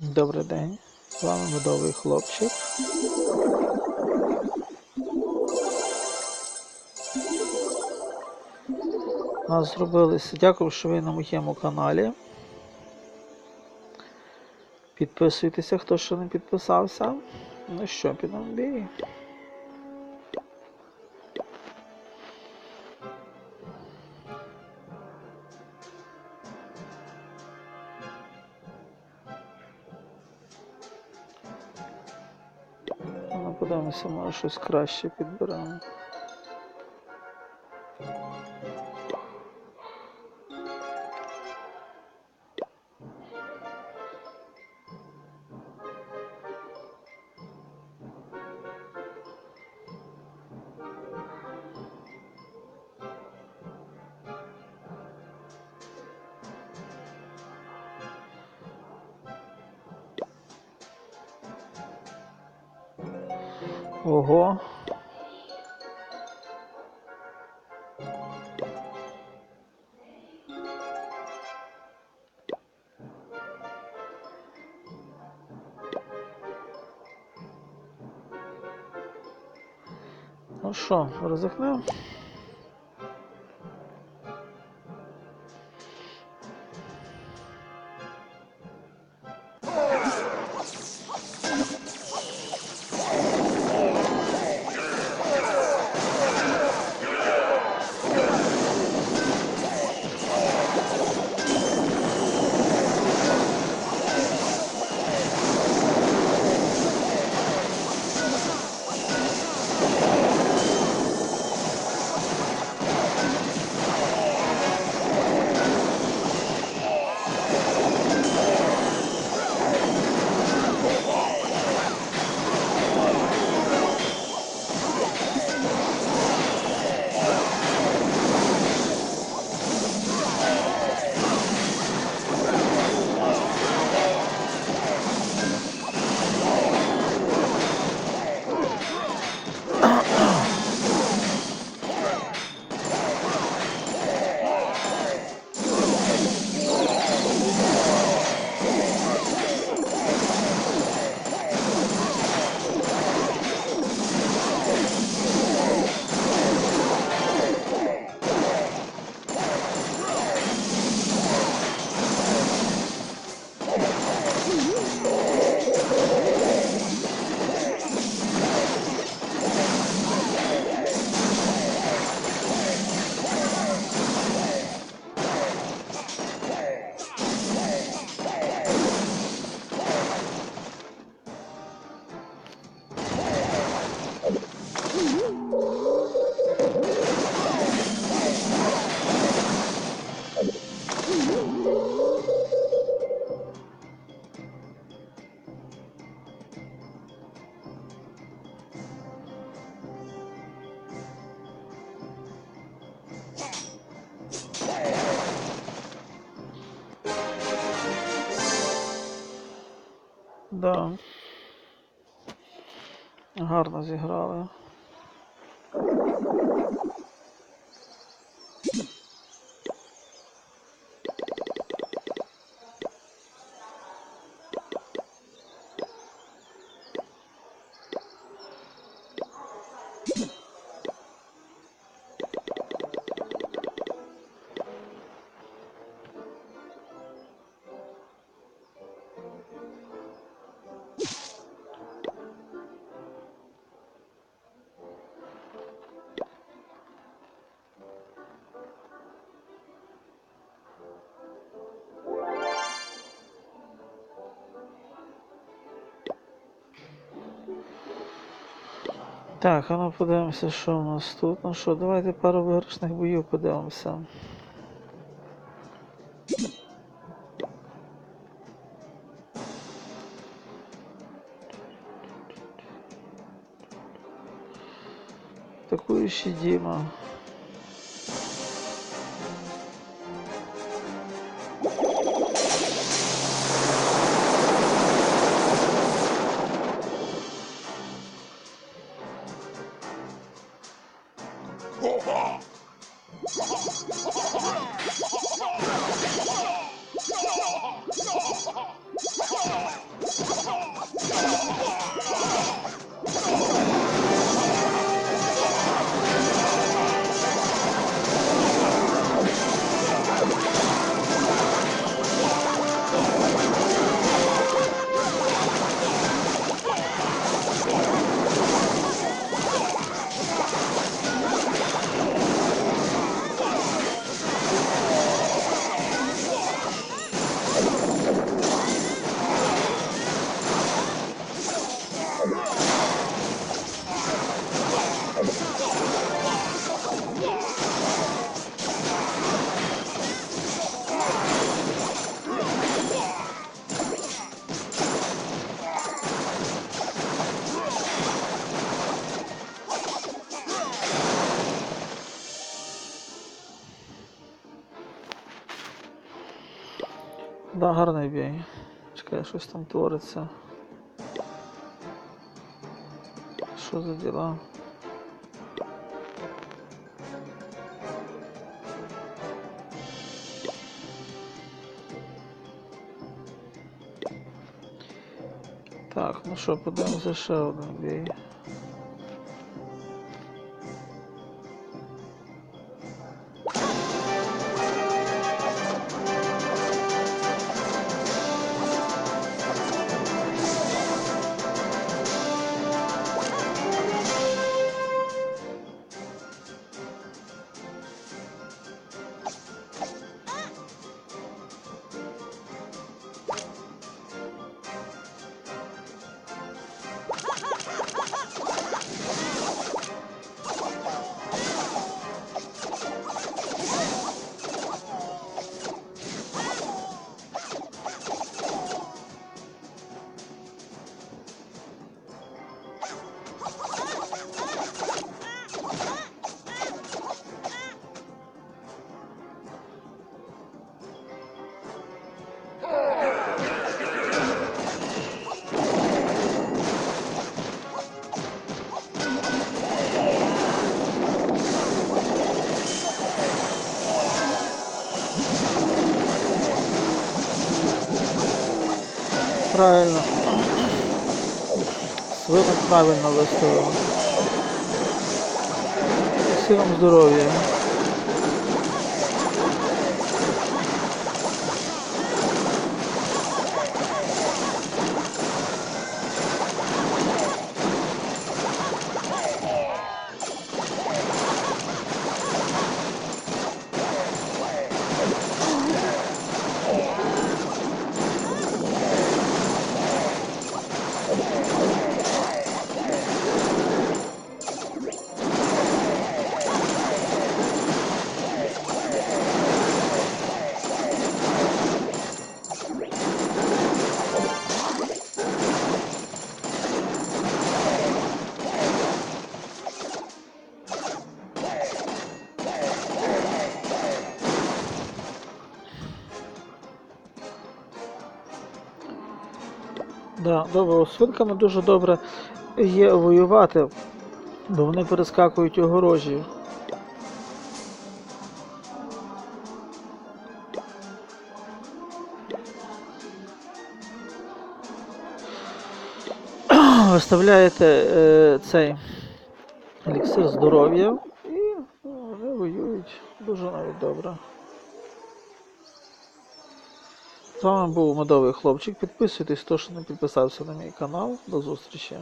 Добрий день, з вами медовий хлопчик. Нас зробилися. Дякую, що ви на моєму каналі. Підписуйтеся, хто ще не підписався. Ну що, підемо бій. Подивимося, може щось краще підберемо. Ого. Ну що, ризикнемо? Да. Гарно зіграли. Так, а ну подивимося, що у нас тут. Ну що, давайте пару виграшних боїв подивимося. Атакуючий Діма. Oh, my God. Так, гарний бій. Чекай, щось там твориться. Що за діла? Так, ну що, подивимося ще один бій. Правильно. Свинок правильно виставили. Всім здоров'я. Да, добре, з свинками дуже добре є воювати, бо вони перескакують огорожі. Виставляєте е, цей еліксир здоров'я і вони воюють дуже навіть добре. З вами був медовий хлопчик. Підписуйтесь, хто ще не підписався на мій канал. До зустрічі.